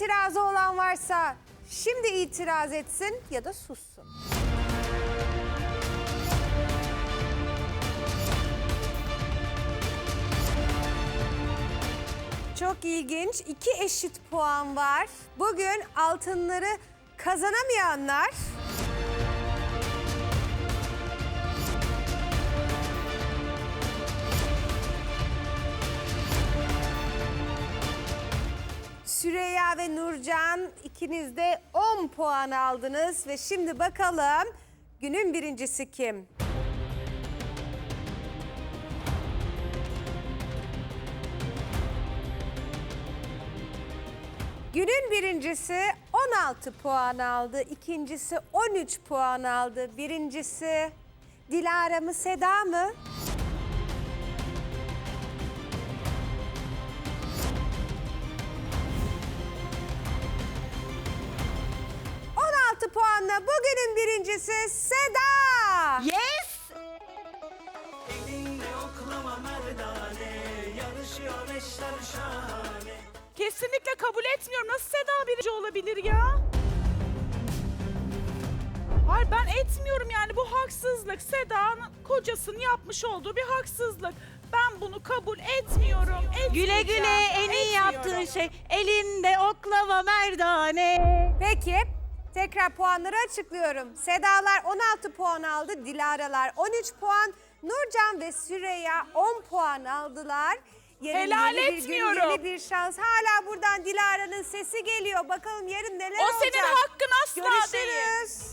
itirazı olan varsa şimdi itiraz etsin ya da sussun. Çok ilginç. İki eşit puan var. Bugün altınları kazanamayanlar Süreyya ve Nurcan ikiniz de 10 puan aldınız ve şimdi bakalım günün birincisi kim? Günün birincisi 16 puan aldı, ikincisi 13 puan aldı. Birincisi Dilara mı Seda mı? ...16 puanla bugünün birincisi Seda. Yes! Elinde oklama merdane Yarışıyor eşler şahane Kesinlikle kabul etmiyorum. Nasıl Seda birinci olabilir ya? Hayır ben etmiyorum yani bu haksızlık. Seda'nın kocasının yapmış olduğu bir haksızlık. Ben bunu kabul etmiyorum. Güle etmeyeceğim, güle en iyi etmiyorum. yaptığın şey elinde oklava merdane. Peki tekrar puanları açıklıyorum. Sedalar 16 puan aldı, Dilaralar 13 puan, Nurcan ve Süreyya 10 puan aldılar. Yarın Helal yeni bir gün, etmiyorum. yeni bir şans. Hala buradan Dilara'nın sesi geliyor. Bakalım yarın neler O olacak. senin hakkın asla değil. Görüşürüz.